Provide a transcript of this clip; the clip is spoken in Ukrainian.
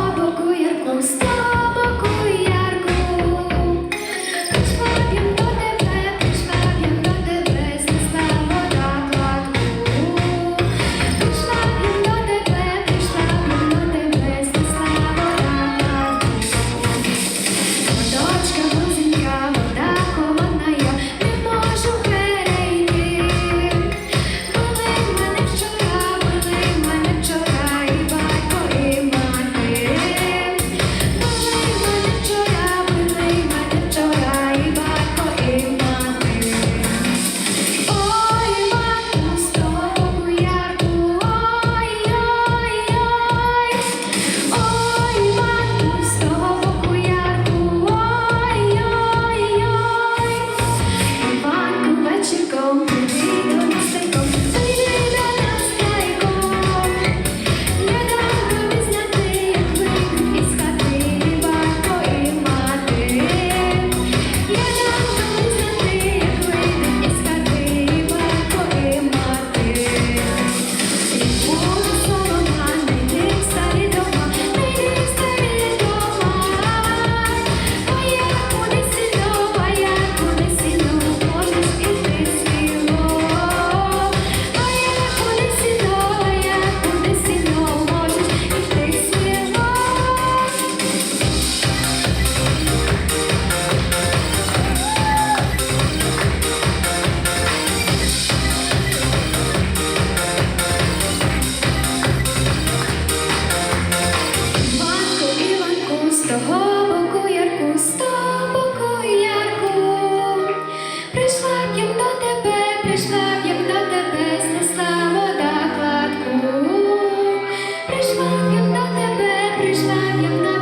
Тобто, боку ярком став. Іванку, Іванку, з того боку ярку, з того боку ярку. Прийшла б до тебе, прийшла б як до тебе, знесла вода кладку. Прийшла б до тебе, прийшла б як на